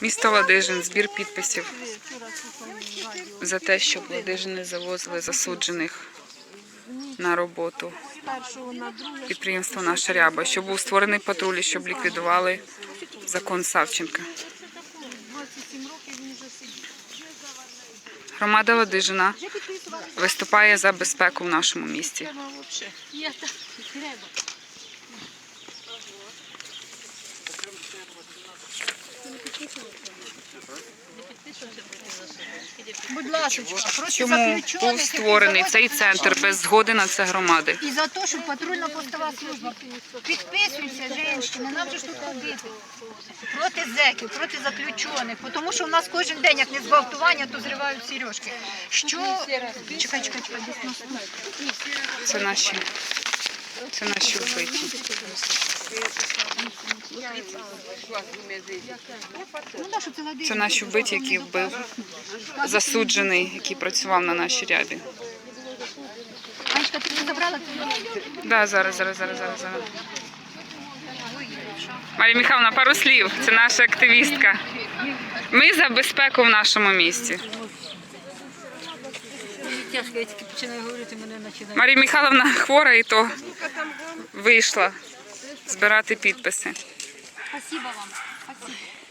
Місто Ладижин, збір підписів за те, щоб Ладижини завозили засуджених на роботу. Підприємство Наша Ряба, щоб був створений патруль, щоб ліквідували закон Савченка. Громада Ладижина виступає за безпеку в нашому місті. Будь ласка, проти Чому був створений цей центр без згоди на це громади? І за те, щоб патрульна постова служба підписується, жінки, нам же ж тут ходити. Проти зеків, проти заключених. Тому що у нас кожен день, як не зґвалтування, то зривають сережки. Що... Чекай, чекай, чекай. Це наші, це наші вбиті. Це наші вбиті, які вбив засуджений, який працював на нашій рябі. Це? Да, зараз, зараз, зараз, зараз, зараз. Марія Михайловна, пару слів. Це наша активістка. Ми за безпеку в нашому місті. Тяжко, я тільки починаю говорити, мене починає. Марія Михайловна хвора і то вийшла збирати підписи. Спасибо вам. Спасибо.